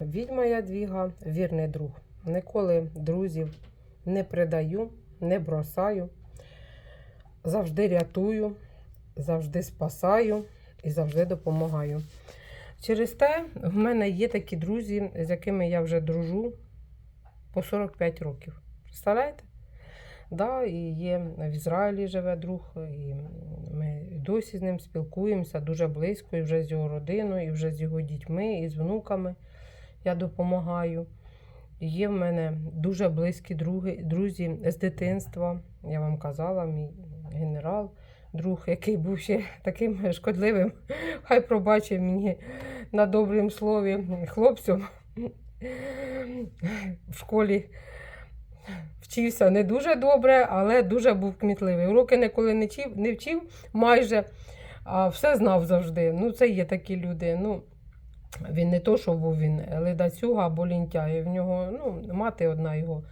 Відьма Ядвіга, вірний друг. Ніколи друзів не предаю, не бросаю. Завжди рятую, завжди спасаю і завжди допомагаю. Через те в мене є такі друзі, з якими я вже дружу по 45 років. Представляєте? Да, і є в Ізраїлі живе друг, і ми досі з ним спілкуємося дуже близько, і вже з його родиною, і вже з його дітьми, і з внуками я допомагаю. Є в мене дуже близькі друзі з дитинства. Я вам казала, мій генерал, друг, який був ще таким шкодливим, хай пробачить мені на добрім слові хлопцям в школі. Вчився не дуже добре, але дуже був кмітливий. Уроки ніколи не вчив, не вчив майже, а все знав завжди. Ну, це є такі люди. Ну, він не то, що був він ледацюга або лінтяй. В нього ну, мати одна його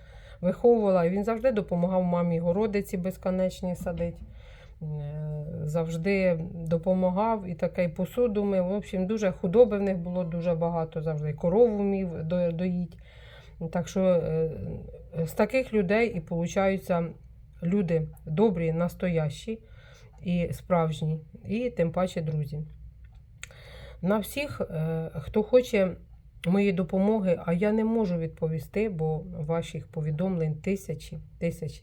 виховувала, і він завжди допомагав мамі городиці безконечні садити. Завжди допомагав і таке і посуду мив. В общем, дуже худоби в них було дуже багато, завжди корову вмів до- доїть. Так що е, з таких людей і получаються люди добрі, настоящі і справжні, і тим паче друзі. На всіх, е, хто хоче моєї допомоги, а я не можу відповісти, бо ваших повідомлень тисячі, тисячі.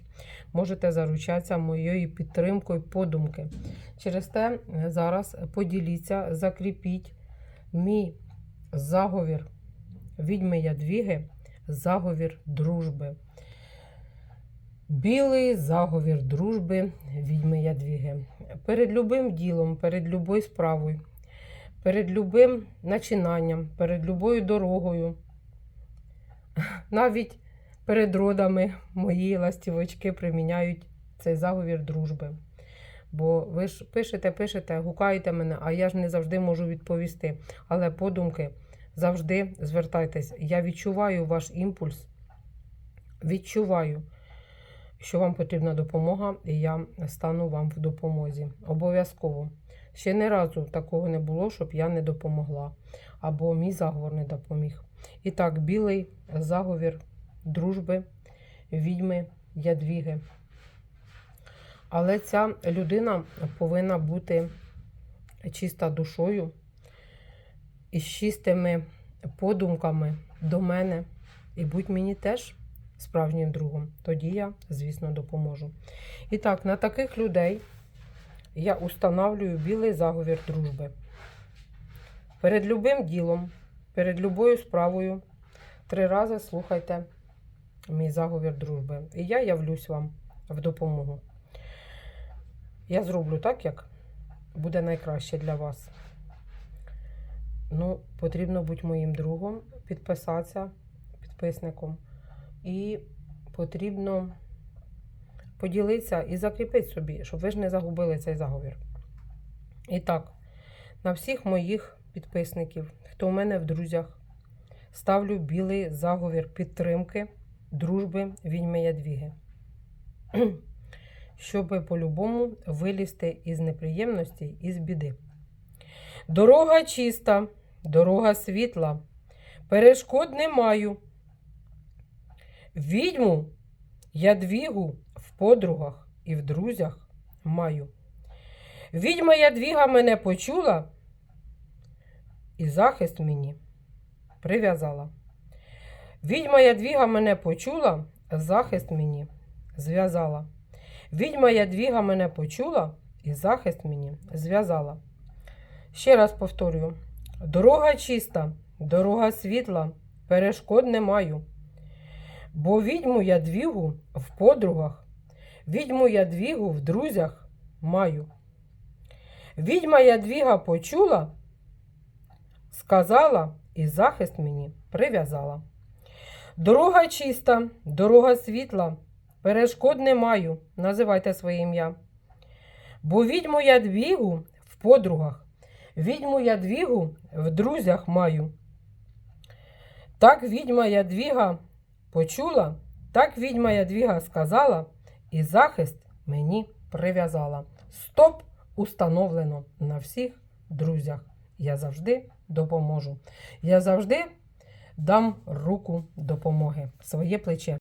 Можете заручатися моєю підтримкою подумки. Через те е, зараз поділіться, закріпіть мій заговір відьми Ядвіги, заговір дружби. Білий заговір дружби відьми Ядвіги. Перед любим ділом, перед любою справою, перед любим начинанням, перед любою дорогою, навіть перед родами мої ластівочки приміняють цей заговір дружби. Бо ви ж пишете, пишете, гукаєте мене, а я ж не завжди можу відповісти. Але подумки завжди звертайтесь. Я відчуваю ваш імпульс, відчуваю, що вам потрібна допомога, і я стану вам в допомозі. Обов'язково. Ще не разу такого не було, щоб я не допомогла, або мій заговор не допоміг. І так, білий заговір дружби, відьми, ядвіги. Але ця людина повинна бути чиста душою і з чистими подумками до мене. І будь мені теж справжнім другом. Тоді я, звісно, допоможу. І так, на таких людей я установлюю білий заговір дружби. Перед любим ділом, перед любою справою три рази слухайте мій заговір дружби. І я явлюсь вам в допомогу. Я зроблю так, як буде найкраще для вас. Ну, потрібно бути моїм другом, підписатися підписником. І потрібно поділитися і закріпити собі, щоб ви ж не загубили цей заговір. І так, на всіх моїх підписників, хто у мене в друзях, ставлю білий заговір підтримки, дружби відьми Ядвіги. Щоб по-любому вилізти із неприємностей і з біди. Дорога чиста, дорога світла, перешкод не маю. Відьму Ядвігу в подругах і в друзях маю. Відьма Ядвіга мене почула і захист мені прив'язала. Відьма Ядвіга мене почула, захист мені зв'язала. Відьма Ядвіга мене почула і захист мені зв'язала. Ще раз повторюю: дорога чиста, дорога світла, перешкод не маю. Бо відьму Ядвігу в подругах, відьму Ядвігу в друзях маю. Відьма Ядвіга почула, сказала і захист мені прив'язала. Дорога чиста, дорога світла, перешкод не маю, називайте своє ім'я. Бо відьму Ядвігу в подругах, відьму Ядвігу в друзях маю. Так відьма Ядвіга почула, так відьма Ядвіга сказала, і захист мені прив'язала. Стоп установлено на всіх друзях. Я завжди допоможу. Я завжди дам руку допомоги, своє плече.